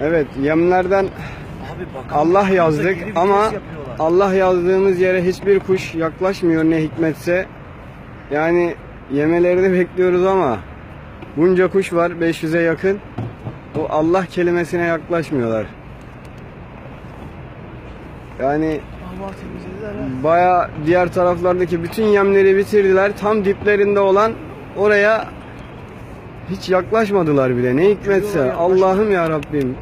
Evet yemlerden Abi. Allah yazdık Geri vites ama yapıyorlar. Allah yazdığımız yere hiçbir kuş yaklaşmıyor ne hikmetse. Yani yemelerini bekliyoruz ama bunca kuş var 500'e yakın. Bu Allah kelimesine yaklaşmıyorlar. Yani Allah temizlediler ha. baya diğer taraflardaki bütün yemleri bitirdiler. Tam diplerinde olan oraya hiç yaklaşmadılar bile. Ne hikmetse. Allah'ım ya Rabbim.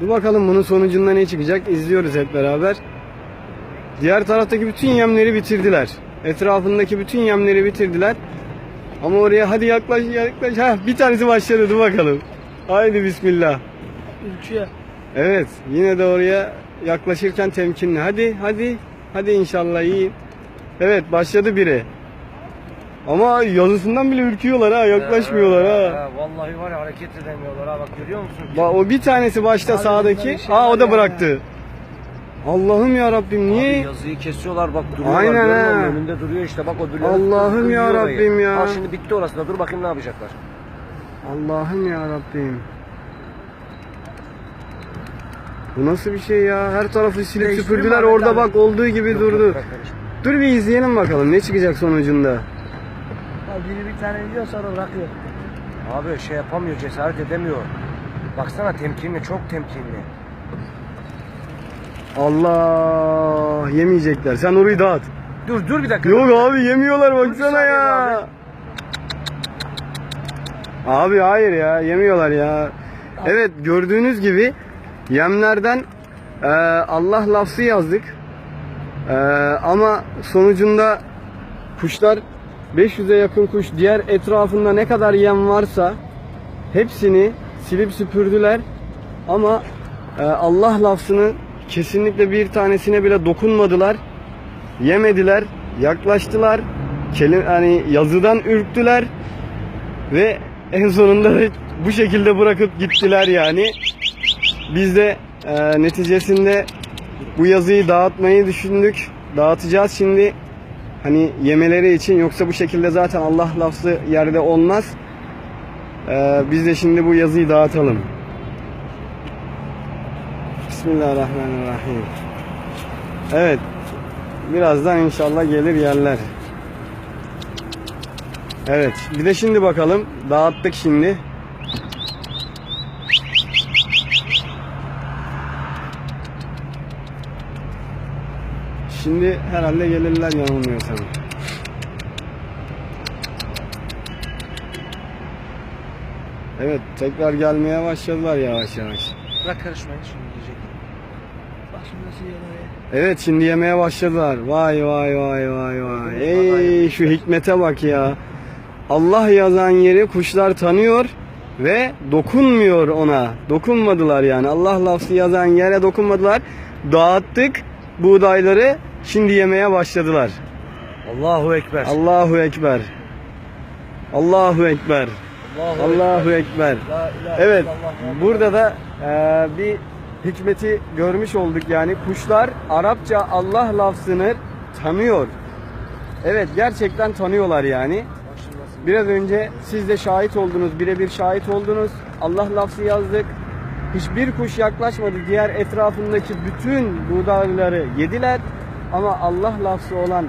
Dur bakalım bunun sonucunda ne çıkacak? İzliyoruz hep beraber. Diğer taraftaki bütün yemleri bitirdiler. Etrafındaki bütün yemleri bitirdiler. Ama oraya hadi yaklaş yaklaş. Ha bir tanesi başladı. Dur bakalım. Haydi bismillah. Ülküye. Evet, yine de oraya yaklaşırken temkinli. Hadi, hadi, hadi inşallah iyi. Evet, başladı biri. Ama yazısından bile ürküyorlar ha, yaklaşmıyorlar ha. Vallahi var ya hareket edemiyorlar ha bak görüyor musun? Bak o bir tanesi başta Abi sağdaki. işe Aa o da bıraktı. Allah'ım ya Rabbim Abi niye? yazıyı kesiyorlar bak duruyorlar. Aynen ha. Önünde duruyor işte bak o birileri Allah'ım ya. Rabbim ya. Ha şimdi bitti orası da dur bakayım ne yapacaklar. Allah'ım ya Rabbim. Bu nasıl bir şey ya? Her tarafı silip süpürdüler. Orada abi? bak olduğu gibi durdu. Dur bir izleyelim bakalım ne çıkacak sonucunda. Ha, biri bir tane yiyor sonra bırakıyor. Abi şey yapamıyor cesaret edemiyor. Baksana temkinli çok temkinli. Allah yemeyecekler. Sen orayı dağıt. Dur dur bir dakika. Yok abi yemiyorlar baksana saniye ya. Abi hayır ya yemiyorlar ya. Evet gördüğünüz gibi yemlerden e, Allah lafzı yazdık. E, ama sonucunda kuşlar 500'e yakın kuş diğer etrafında ne kadar yem varsa hepsini silip süpürdüler. Ama e, Allah lafzını kesinlikle bir tanesine bile dokunmadılar. Yemediler, yaklaştılar. Kelim hani yazıdan ürktüler ve en sonunda da bu şekilde bırakıp gittiler yani. Biz de e, neticesinde bu yazıyı dağıtmayı düşündük. Dağıtacağız şimdi. Hani yemeleri için yoksa bu şekilde zaten Allah lafzı yerde olmaz. E, biz de şimdi bu yazıyı dağıtalım. Bismillahirrahmanirrahim. Evet. Birazdan inşallah gelir yerler. Evet. Bir de şimdi bakalım. Dağıttık şimdi. Şimdi herhalde gelirler yanılmıyorsam. Evet tekrar gelmeye başladılar yavaş yavaş. Bırak karışmayın şimdi diyecek. Bak şimdi nasıl yiyorlar ya. Evet şimdi yemeye başladılar. Vay vay vay vay vay. Ey şu hikmete bak ya. Allah yazan yeri kuşlar tanıyor ve dokunmuyor ona. Dokunmadılar yani. Allah lafzı yazan yere dokunmadılar. Dağıttık buğdayları. Şimdi yemeye başladılar. Allahu Ekber. Allahu ekber. Allahu ekber. Allahu ekber. La ilahe Evet, burada da e, bir hikmeti görmüş olduk yani kuşlar Arapça Allah lafzını tanıyor. Evet, gerçekten tanıyorlar yani. Biraz önce siz de şahit oldunuz, birebir şahit oldunuz. Allah lafzı yazdık. Hiçbir kuş yaklaşmadı. Diğer etrafındaki bütün buğdayları yediler. Ama Allah lafzı olan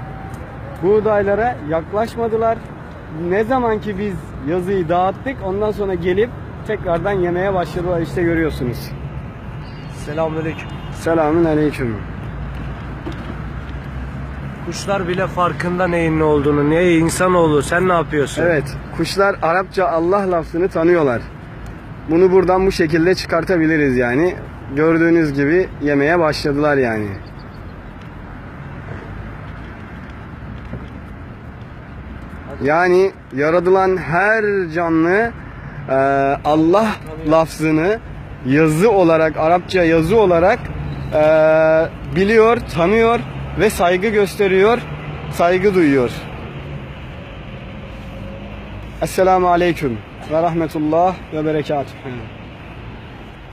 buğdaylara yaklaşmadılar. Ne zaman ki biz yazıyı dağıttık ondan sonra gelip tekrardan yemeye başladılar işte görüyorsunuz. Selamünaleyküm. Selamün aleyküm. Kuşlar bile farkında neyin ne olduğunu. Ne insanoğlu sen ne yapıyorsun? Evet kuşlar Arapça Allah lafzını tanıyorlar. Bunu buradan bu şekilde çıkartabiliriz yani. Gördüğünüz gibi yemeye başladılar yani. Yani yaratılan her canlı e, Allah lafzını yazı olarak, Arapça yazı olarak e, biliyor, tanıyor ve saygı gösteriyor, saygı duyuyor. Esselamu Aleyküm ve Rahmetullah ve Berekatuhu.